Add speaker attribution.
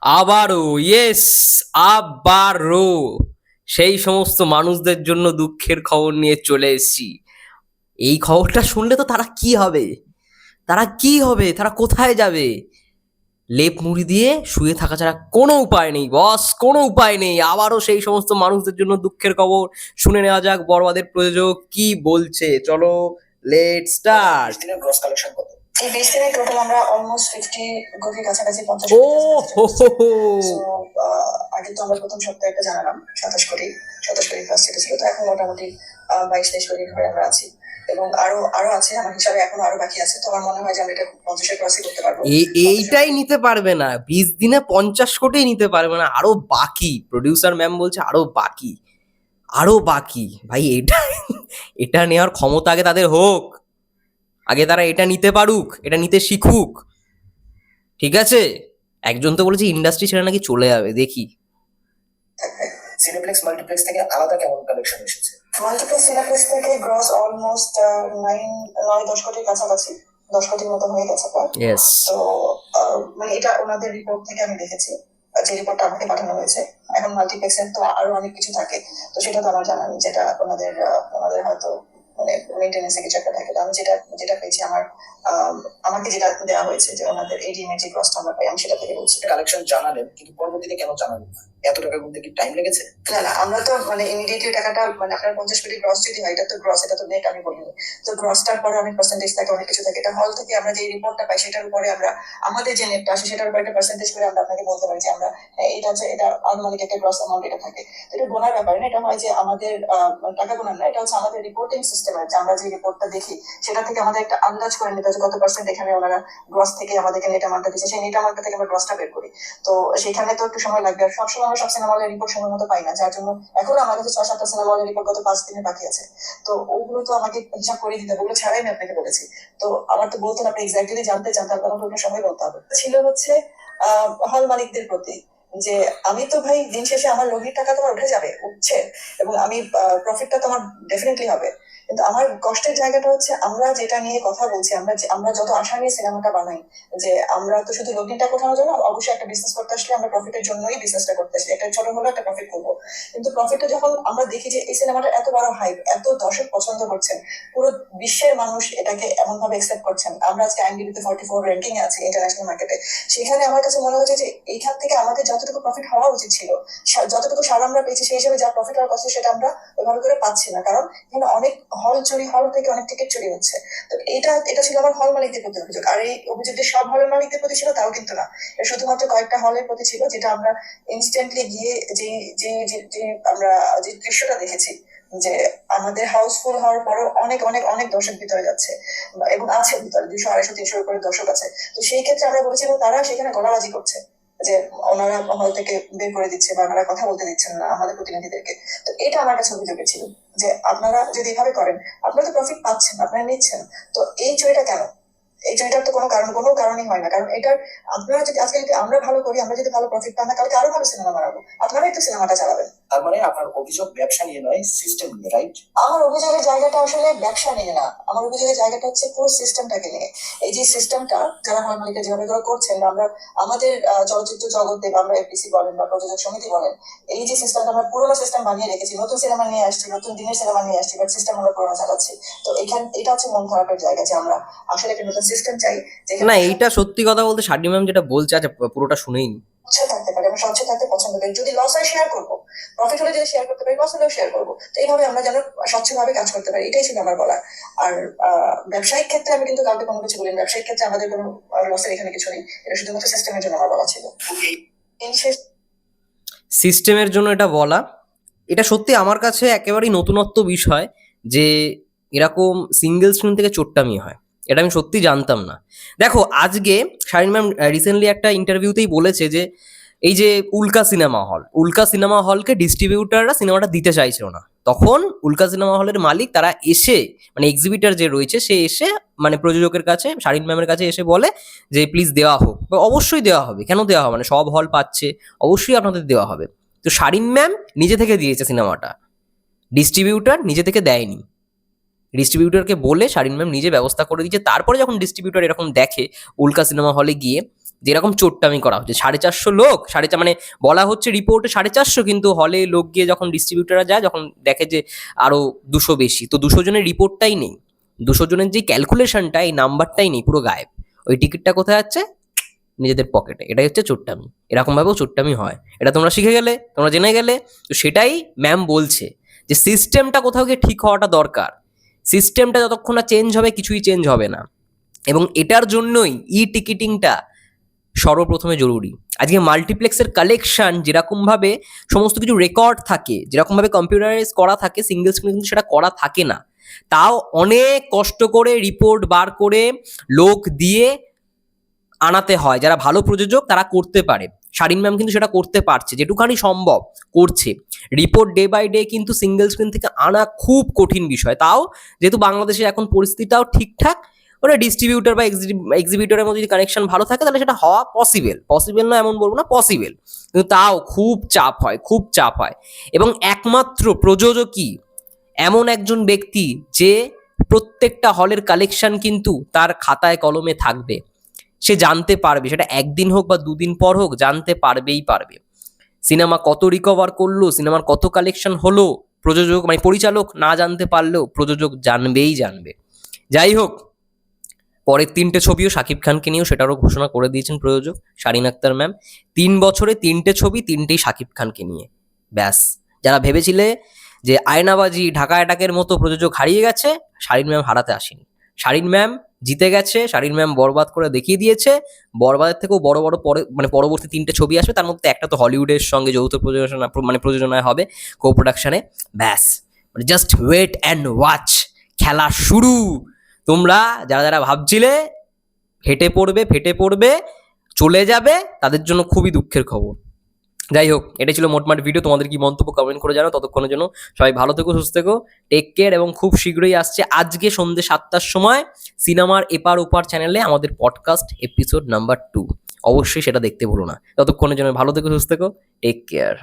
Speaker 1: আবারও ইয়েস আবারও সেই সমস্ত মানুষদের জন্য দুঃখের খবর নিয়ে চলে এসেছি। এই খবরটা শুনলে তো তারা কি হবে? তারা কি হবে? তারা কোথায় যাবে? লেপ মুড়ি দিয়ে শুয়ে থাকা ছাড়া কোনো উপায় নেই বস কোনো উপায় নেই। আবারও সেই সমস্ত মানুষদের জন্য দুঃখের খবর শুনে নেওয়া যাক, বড়বাদের প্রযোজক কি বলছে। চলো লেট স্টার্ট
Speaker 2: কালেকশন
Speaker 3: এই বিশ টোটাল আমরা অলমোস্ট ফিফটি কোটির কাছাকাছি পঞ্চাশ আগে তো আমরা প্রথম সপ্তাহে একটা জানালাম সাতাশ কোটি সাতাশ কোটি ছিল তো এখন মোটামুটি বাইশ তেইশ কোটির ঘরে আমরা আছি। এবং আরও আরও আছে আমার হিসাবে এখন আরও বাকি আছে তো আমার মনে হয় যে আমরা এটা পঞ্চাশের ক্রসই করতে পারব।
Speaker 1: এই এইটাই নিতে পারবে না। বিশ দিনে পঞ্চাশ কোটি নিতে পারবে না আরও বাকি। প্রডিউসার ম্যাম বলছে আরও বাকি। আরও বাকি। ভাই এটা এটা নেওয়ার ক্ষমতা আগে তাদের হোক। আগে তারা এটা নিতে পারুক এটা নিতে শিখুক। ঠিক আছে? একজন তো বলেছে ইন্ডাস্ট্রি ছেড়ে নাকি চলে যাবে দেখি।
Speaker 2: সিনেপ্লেক্স মাল্টিপ্লেক্স থেকে আলাদা কেমন কালেকশন এসেছে?
Speaker 3: মাল্টিপ্লেক্স সিনেপ্লেক্স থেকে গ্রস অলমোস্ট নাইন নয় দশ কোটির কাছাকাছি। দশ কোটির মতো হয়ে গেছে তো আহ, মানে এটা ওনাদের রিপোর্ট থেকে আমি দেখেছি। যে রিপোর্টটা আমাকে পাঠানো হয়েছে এখন মাল্টিপ্লেক্সের তো আরও অনেক কিছু থাকে। তো সেটা তো আমার জানা নেই যেটা ওনাদের ওনাদের হয়তো মানে মেনটেন্যান্সে কিছু একটা থাকে। আমি যেটা যেটা পেয়েছি আমার আম, আমাকে যেটা দেওয়া হয়েছে যে ওনাদের এই ডিমের যে ক্রসটা আমরা পাই আমি সেটা থেকে বলছি।
Speaker 2: কালেকশন জানালেন কিন্তু পরবর্তীতে কেন জানালেন না? এত টাকা গুনতে কি টাইম লেগেছে?
Speaker 3: না না আমরা তো মানে ইমিডিয়েটলি টাকাটা মানে আপনার পঞ্চাশ কোটি গ্রস যদি হয় এটা তো গ্রস এটা তো নেট আমি বলিনি। তো গ্রসটার পরে অনেক পার্সেন্টেজ থাকে অনেক কিছু থাকে। এটা হল থেকে আমরা যে রিপোর্টটা পাই সেটার উপরে আমরা আমাদের যে নেটটা আসে সেটার উপর একটা পার্সেন্টেজ করে আমরা আপনাকে বলতে পারি যে আমরা হ্যাঁ, এটা হচ্ছে এটা আনুমানিক একটা গ্রস অ্যামাউন্ট এটা থাকে। এটা গোনার ব্যাপার না এটা হয় যে আমাদের টাকা গোনার না এটা হচ্ছে আমাদের রিপোর্টিং সিস্টেম আছে আমরা যে রিপোর্টটা দেখি সেটা থেকে আমাদের একটা আন্দাজ করে নিতে হচ্ছে কত পার্সেন্ট এখানে ওনারা গ্রস থেকে আমাদেরকে নেট অ্যামাউন্টটা দিচ্ছে সেই নেট অ্যামাউন্টটা থেকে আমরা গ্রসটা বের করি। তো সেখানে তো একটু সময় লাগবে। আর সবসময় আমরা সব সিনেমা হলের রিপোর্ট সময় মতো পাই না, যার জন্য এখন আমার কাছে ছয় সাতটা সিনেমা হলের রিপোর্ট গত পাঁচ দিনে বাকি আছে। তো ওগুলো তো আমাকে হিসাব করে দিতে ওগুলো ছাড়াই আমি আপনাকে বলেছি। তো আমার তো বলতেন আপনি এক্স্যাক্টলি জানতে চান তার কারণ ওগুলো সময় বলতে হবে। ছিল হচ্ছে হল মালিকদের প্রতি যে আমি তো ভাই দিন শেষে আমার লগ্নির টাকা তোমার উঠে যাবে, উঠছে। এবং আমি প্রফিটটা তোমার ডেফিনেটলি হবে। কিন্তু আমার কষ্টের জায়গাটা হচ্ছে আমরা যেটা নিয়ে কথা বলছি, আমরা আমরা যত আশা নিয়ে সিনেমাটা বানাই, যে আমরা তো শুধু টাকা ওঠানোর জন্য, অবশ্যই একটা বিজনেস করতে আসলে আমরা প্রফিটের জন্যই বিজনেসটা করতে আসি, একটা ছোট হলো একটা প্রফিট করব। কিন্তু প্রফিটটা যখন আমরা দেখি যে এই সিনেমাটা এত বড় হাইপ এত দর্শক পছন্দ করছেন, পুরো বিশ্বের মানুষ এটাকে এমন ভাবে একসেপ্ট করছেন। আমরা আজকে আইনডিবিতে ফর্টি ফোর র্যাঙ্কিং আছে ইন্টারন্যাশনাল মার্কেটে সেখানে আমার কাছে মনে হচ্ছে যে এইখান থেকে আমাদের যতটুকু প্রফিট হওয়া উচিত ছিল যতটুকু সার আমরা পেয়েছি, সেই হিসেবে যা প্রফিট হওয়ার কথা সেটা আমরা ওইভাবে করে পাচ্ছি না। কারণ এখানে অনেক হল চুরি, হল থেকে অনেক টিকিট চুরি হচ্ছে। তো এটা এটা ছিল আমার হল মালিকদের প্রতি অভিযোগ। আর এই অভিযোগ যে সব হলের মালিকদের প্রতি ছিল, তাও কিন্তু না। শুধুমাত্র কয়েকটা হলের প্রতি ছিল, যেটা আমরা ইনস্ট্যান্টলি গিয়ে যে যে, যে- আমরা যে দৃশ্যটা দেখেছি, যে আমাদের হাউসফুল হওয়ার পরেও অনেক অনেক অনেক দর্শক ভিতরে যাচ্ছে এবং আছে ভিতরে দুশো আড়াইশো, তিনশোর উপরে দর্শক আছে। তো সেই ক্ষেত্রে আমরা বলেছিলাম তারা সেখানে গলাবাজি করছে। যে ওনারা হল থেকে বের করে দিচ্ছে বা ওনারা কথা বলতে দিচ্ছেন না আমাদের প্রতিনিধিদেরকে। তো এটা আমার কাছে অভিযোগে ছিল যে আপনারা যদি এভাবে করেন, আপনারা তো প্রফিট পাচ্ছেন, আপনারা নিচ্ছেন। তো এই চুরিটা কেন? এই চুরিটার তো কোনো কারণ, কোনো কারণই হয় না। কারণ এটার আপনারা যদি আজকে যদি আমরা ভালো করি, আমরা যদি ভালো প্রফিট পান না, কালকে আরও ভালো সিনেমা বানাবো। আপনারাই তো সিনেমাটা চালাবেন।
Speaker 2: তার মানে আপনার অভিযোগ ব্যবসা নিয়ে নয় সিস্টেম নিয়ে রাইট
Speaker 3: আমার অভিযোগের জায়গাটা আসলে ব্যবসা নিয়ে না। আমার অভিযোগের জায়গাটা হচ্ছে পুরো সিস্টেমটাকে নিয়ে। এই যে সিস্টেমটা যারা হল মালিকা যেভাবে করে করছেন আমরা আমাদের চলচ্চিত্র জগতে বা আমরা এফপিসি বলেন বা প্রযোজক সমিতি বলেন এই যে সিস্টেমটা আমরা পুরোনো সিস্টেম বানিয়ে রেখেছি নতুন সিনেমা নিয়ে আসছি নতুন দিনের সিনেমা নিয়ে আসছি বাট সিস্টেম আমরা পুরোনো চালাচ্ছি। তো এখান এটা হচ্ছে মন খারাপের জায়গা যে আমরা আসলে একটা নতুন সিস্টেম চাই
Speaker 1: না এইটা সত্যি কথা বলতে শাডি ম্যাম যেটা বলছে আচ্ছা পুরোটা শুনেই।
Speaker 3: থাকতে পারি আমরা স্বচ্ছ থাকতে পছন্দ করি যদি লস হয় শেয়ার করব। প্রফিট হলে যদি শেয়ার করতে পারি লস হলেও শেয়ার করব। তো এইভাবে আমরা যেন স্বচ্ছভাবে কাজ করতে পারি এটাই ছিল আমার বলা আর আহ, ব্যবসায়িক ক্ষেত্রে আমি কিন্তু কাউকে কোনো কিছু বলিনি। ব্যবসায়িক ক্ষেত্রে আমাদের কোনো লসের এখানে কিছু নেই। এটা শুধুমাত্র সিস্টেমের জন্য আমার বলা ছিল।
Speaker 1: সিস্টেমের জন্য এটা বলা। এটা সত্যি আমার কাছে একেবারেই নতুনত্ব বিষয় যে এরকম সিঙ্গেল স্ক্রিন থেকে চোট্টামি হয়। এটা আমি সত্যি জানতাম না। দেখো আজকে শারিন ম্যাম রিসেন্টলি একটা ইন্টারভিউতেই বলেছে যে এই যে উল্কা সিনেমা হল, উল্কা সিনেমা হলকে ডিস্ট্রিবিউটাররা সিনেমাটা দিতে চাইছিল না। তখন উল্কা সিনেমা হলের মালিক তারা এসে মানে এক্সিবিটার যে রয়েছে, সে এসে মানে প্রযোজকের কাছে, শারিন ম্যামের কাছে এসে বলে যে, প্লিজ দেওয়া হোক। বা অবশ্যই দেওয়া হবে। কেন দেওয়া হবে? মানে সব হল পাচ্ছে, অবশ্যই আপনাদের দেওয়া হবে। তো শারিন ম্যাম নিজে থেকে দিয়েছে সিনেমাটা। ডিস্ট্রিবিউটার নিজে থেকে দেয়নি। ডিস্ট্রিবিউটারকে বলে শারিন ম্যাম নিজে ব্যবস্থা করে দিয়েছে। তারপরে যখন ডিস্ট্রিবিউটার এরকম দেখে উল্কা সিনেমা হলে গিয়ে যেরকম চোট্টামি করা হচ্ছে। সাড়ে চারশো লোক, সাড়ে চার মানে বলা হচ্ছে রিপোর্টে সাড়ে চারশো, কিন্তু হলে লোক গিয়ে যখন ডিস্ট্রিবিউটাররা যায়, যখন দেখে যে আরও দুশো বেশি, তো দুশো জনের রিপোর্টটাই নেই। দুশো জনের যে ক্যালকুলেশনটা এই নাম্বারটাই নেই, পুরো গায়েব। ওই টিকিটটা কোথায় যাচ্ছে নিজেদের পকেটে এটাই হচ্ছে চোট্টামি এরকমভাবেও চোট্টামি হয়। এটা তোমরা শিখে গেলে, তোমরা জেনে গেলে, তো সেটাই ম্যাম বলছে যে সিস্টেমটা কোথাও গিয়ে ঠিক হওয়াটা দরকার। সিস্টেমটা যতক্ষণ না চেঞ্জ হবে, কিছুই চেঞ্জ হবে না। এবং এটার জন্যই ই টিকিটিংটা সর্বপ্রথমে জরুরি। আজকে মাল্টিপ্লেক্সের কালেকশান যেরকমভাবে সমস্ত কিছু রেকর্ড থাকে, যেরকমভাবে কম্পিউটারাইজ করা থাকে সিঙ্গেল স্ক্রিনে কিন্তু সেটা করা থাকে না। তাও অনেক কষ্ট করে রিপোর্ট বার করে লোক দিয়ে আনাতে হয়। যারা ভালো প্রযোজক তারা করতে পারে। শারিন ম্যাম কিন্তু সেটা করতে পারছে, যেটুখানি সম্ভব করছে। রিপোর্ট ডে বাই ডে কিন্তু সিঙ্গেল স্ক্রিন থেকে আনা খুব কঠিন বিষয়। তাও যেহেতু বাংলাদেশের এখন পরিস্থিতিটাও ঠিকঠাক ওটা ডিস্ট্রিবিউটার বা এক্সিবিউটারের মধ্যে যদি কানেকশন ভালো থাকে, তাহলে সেটা হওয়া পসিবল পসিবল না এমন বলব না পসিবল কিন্তু তাও খুব চাপ হয়, খুব চাপ হয়। এবং একমাত্র প্রযোজকই এমন একজন ব্যক্তি যে প্রত্যেকটা হলের কালেকশন কিন্তু তার খাতায় কলমে থাকবে। সে জানতে পারবে, সেটা একদিন হোক বা দুদিন পর হোক, জানতে পারবেই পারবে। সিনেমা কত রিকভার করল, সিনেমার কত কালেকশন হলো, প্রযোজক মানে পরিচালক না জানতে পারলেও প্রযোজক জানবেই জানবে। যাই হোক পরের তিনটে ছবিও শাকিব খানকে নিয়েও সেটারও ঘোষণা করে দিয়েছেন প্রযোজক শারিন আক্তার ম্যাম। তিন বছরে তিনটে ছবি, তিনটেই শাকিব খানকে নিয়ে। ব্যাস। যারা ভেবেছিলে যে আয়নাবাজি, ঢাকা অ্যাটাকের মতো প্রযোজক হারিয়ে গেছে, শারিন ম্যাম হারাতে আসেনি। শারিন ম্যাম জিতে গেছে, শারিন ম্যাম বরবাদ করে দেখিয়ে দিয়েছে। বরবাদের থেকেও বড় বড় পরে মানে পরবর্তী তিনটে ছবি আসবে, তার মধ্যে একটা তো হলিউডের সঙ্গে যৌথ প্রযোজনা মানে প্রযোজনায় হবে কো প্রোডাকশনে ব্যাস। মানে জাস্ট ওয়েট অ্যান্ড ওয়াচ খেলা শুরু। তোমরা যারা যারা ভাবছিলে হেঁটে পড়বে, ফেটে পড়বে, চলে যাবে, তাদের জন্য খুবই দুঃখের খবর। যাই হোক এটা ছিল মোটমাট ভিডিও তোমাদের কি মন্তব্য কমেন্ট করে জানো ততক্ষণের জন্য সবাই ভালো থেকো, সুস্থ থেকো। টেক কেয়ার এবং খুব শীঘ্রই আসছে আজকে সন্ধ্যে সাতটার সময় সিনেমার এপার ওপার চ্যানেলে আমাদের পডকাস্ট এপিসোড নাম্বার টু অবশ্যই সেটা দেখতে ভুলো না। ততক্ষণের জন্য ভালো থেকো, সুস্থ থেকো। Take care